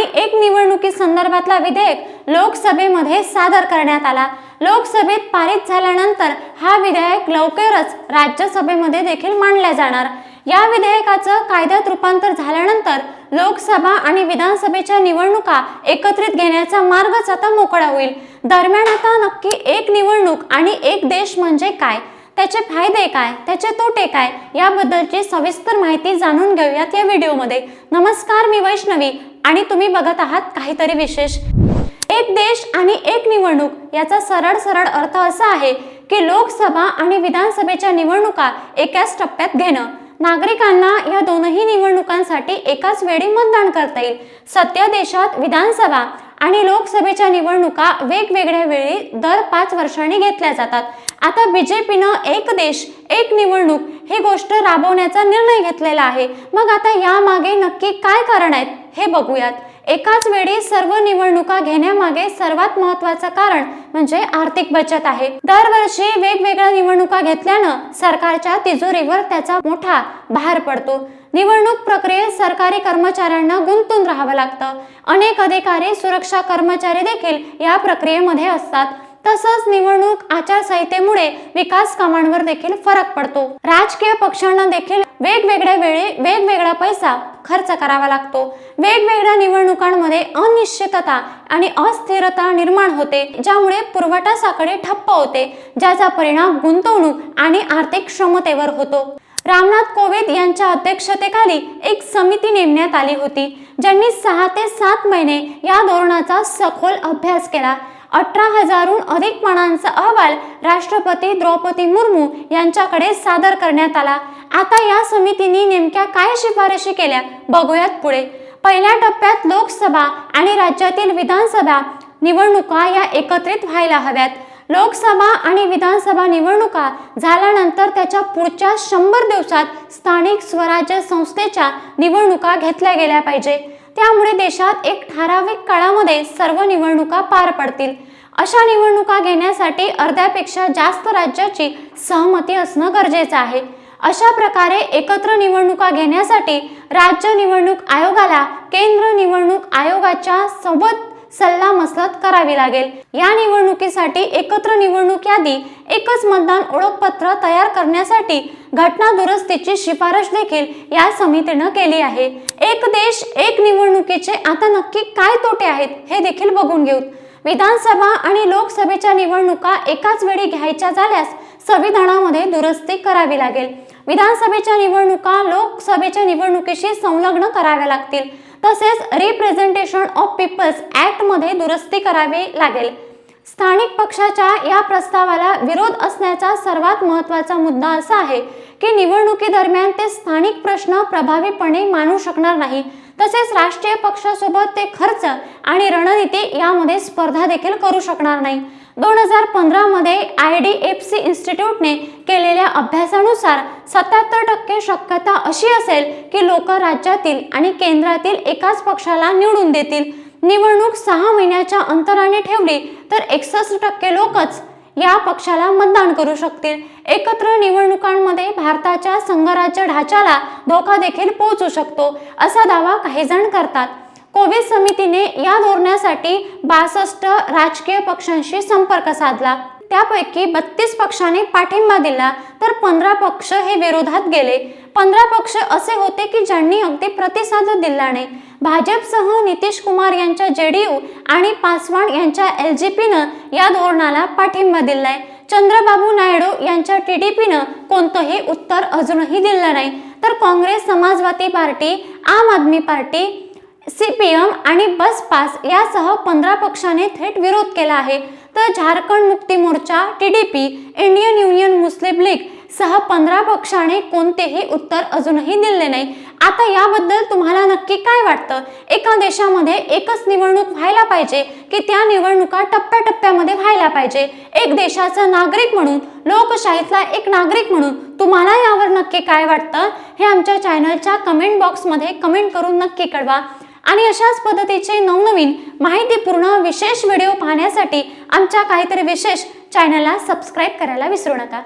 आणि एक निवडणुकी संदर्भातला विधेयक लोकसभेमध्ये सादर करण्यात आला. लोकसभेत पारित झाल्यानंतर हा विधेयक लवकरच राज्यसभेमध्ये देखील मांडला जाणार. या विधेयकाचं कायद्यात रूपांतर झाल्यानंतर लोकसभा आणि विधानसभेच्या निवडणुका एकत्रित घेण्याचा मार्गच आता मोकळा होईल. दरम्यान आता नक्की एक निवडणूक आणि एक देश म्हणजे काय? त्याचे फायदे काय? त्याचे तोटे काय? याबद्दलची सविस्तर माहिती जाणून घेऊयात या व्हिडिओमध्ये. नमस्कार मी वैष्णवी. आणि तुम्ही बघत आहात काहीतरी विशेष. एक देश आणि एक निवडणूक याचा सरळ सरळ अर्थ असा आहे की लोकसभा आणि विधानसभेच्या निवडणुका एकाच टप्प्यात घेणं. नागरिकांना या दोनही निवडणुकांसाठी एकाच वेळी मतदान करता येईल. सत्य देशात विधानसभा आणि लोकसभेच्या निवडणुका वेगवेगळ्या वेळी दर पाच वर्षांनी घेतल्या जातात. आता बीजेपीनं एक देश एक निवडणूक ही गोष्ट राबवण्याचा निर्णय घेतलेला आहे. मग आता यामागे नक्की काय कारण आहेत हे बघूयात. एकाच वेळी सर्व निवडणुका घेण्यामागे सर्वात महत्वाचं कारण म्हणजे आर्थिक बचत आहे. दरवर्षी वेगवेगळ्या निवडणुका घेतल्यानं सरकारच्या तिजोरीवर त्याचा मोठा भार पडतो. निवडणूक प्रक्रियेत सरकारी कर्मचाऱ्यांना गुंतून राहावं लागतं. अनेक अधिकारी सुरक्षा कर्मचारी देखील या प्रक्रियेमध्ये असतात. तसंच निवडणूक आचारसंहितेमुळे विकास कामांवर देखील फरक पडतो. राजकीय पक्षांना देखील वेगवेगळ्या वेळी वेगवेगळा पैसा खर्च करावा लागतो. वेगवेगळ्या निवडणुकांमध्ये अनिश्चितता आणि अस्थिरता निर्माण होते ज्यामुळे पुरवठा साखळी ठप्प होते ज्याचा परिणाम गुंतवणूक आणि आर्थिक क्षमतेवर होतो. रामनाथ कोविंद यांच्या अध्यक्षतेखाली एक समिती नेमण्यात आली होती ज्यांनी सहा ते सात महिने या धोरणाचा सखोल अभ्यास केला. अठरा हजारहून अधिक पानांचा अहवाल राष्ट्रपती द्रौपदी मुर्मू यांच्याकडे सादर करण्यात आला. आता या समितीने नेमक्या काय शिफारशी केल्या? बघूयात पुढे. पहिल्या टप्प्यात लोकसभा आणि राज्यातील विधानसभा निवडणुका या एकत्रित व्हायला हव्यात. लोकसभा आणि विधानसभा निवडणुका झाल्यानंतर त्याच्या पुढच्या शंभर दिवसात स्थानिक स्वराज्य संस्थेच्या निवडणुका घेतल्या गेल्या पाहिजे. त्यामुळे देशात एक ठराविक काळामध्ये सर्व निवडणुका पार पडतील. अशा निवडणुका घेण्यासाठी अर्ध्यापेक्षा जास्त राज्याची सहमती असणं गरजेचं आहे. अशा प्रकारे एकत्र निवडणुका घेण्यासाठी राज्य निवडणूक आयोगाला केंद्र निवडणूक आयोगाच्या सोबत सल्ला मसलत करावी लागेल. या निवडणुकीसाठी एकत्र निवडणूक यादी एकच मतदान ओळखपत्र तयार करण्यासाठी घटना दुरुस्तीची शिफारस देखील या समितीनं केली आहे. एक देश एक निवडणुकीचे आता नक्की काय तोटे आहेत हे देखील बघून घेऊ विधानसभा आणि लोकसभेच्या निवडणुका एकाच वेळी घ्यायच्या झाल्यास संविधानामध्ये दुरुस्ती करावी लागेल. विधानसभेच्या निवडणुका लोकसभेच्या निवडणुकीशी संलग्न कराव्या लागतील. तसेच रिप्रेझेंटेशन ऑफ पीपल्स ॲक्टमध्ये दुरुस्ती करावी लागेल. स्थानिक पक्षाच्या या प्रस्तावाला विरोध असण्याचा सर्वात महत्त्वाचा मुद्दा असा आहे की निवडणुकीदरम्यान ते स्थानिक प्रश्न प्रभावीपणे मांडू शकणार नाही. तसेच राष्ट्रीय पक्षासोबत ते खर्च आणि रणनीती यामध्ये स्पर्धा देखील करू शकणार नाही. दोन हजार पंधरामध्ये आय डी एफ सी इन्स्टिट्यूटने केलेल्या अभ्यासानुसार सत्याहत्तर टक्के शक्यता अशी असेल की लोक राज्यातील आणि केंद्रातील एकाच पक्षाला निवडून देतील. निवडणूक सहा महिन्याच्या अंतराने ठेवली तर एकसष्ट टक्के लोकच या पक्षाला मतदान करू शकतील. एकत्र निवडणुकांमध्ये भारताच्या संघराज्य ढाच्याला धोका देखील पोहोचू शकतो असा दावा काही जण करतात. कोविड समितीने या धोरणासाठी बासष्ट राजकीय पक्षांशी संपर्क साधला. त्यापैकी बत्तीस पक्षांनी पाठिंबा दिला तर पंधरा पक्ष हे विरोधात गेले. पंधरा पक्ष असे होते की ज्यांनी अगदी प्रतिसाद दिला नाही. भाजपसह नितीश कुमार यांच्या यू आणि पासवान यांच्या एल जी पीनं या धोरणाला पाठिंबा दिलाय. चंद्रबाबू नायडू यांच्या टी डी पीनं कोणतंही उत्तर अजूनही दिलं नाही. तर Congress Samajwadi party Aam Aadmi party C P M आणि बस पास यासह पंधरा पक्षाने थेट विरोध केला आहे. तर Jharkhand Mukti Morcha T D P Indian Union Muslim League सह पंधरा पक्षाने कोणतेही उत्तर अजूनही दिले नाही. आता याबद्दल तुम्हाला नक्की काय वाटतं? एका देशामध्ये एकच निवडणूक व्हायला पाहिजे की त्या निवडणुका टप्प्याटप्प्यामध्ये व्हायला पाहिजे? एक देशाचा नागरिक म्हणून लोकशाहीतला एक नागरिक म्हणून तुम्हाला यावर नक्की काय वाटतं? हे आमच्या चॅनलच्या कमेंट बॉक्समध्ये कमेंट करून नक्की कळवा. आणि अशाच पद्धतीचे नवनवीन माहितीपूर्ण विशेष व्हिडिओ पाहण्यासाठी आमच्या काहीतरी विशेष चॅनलला सबस्क्राईब करायला विसरू नका.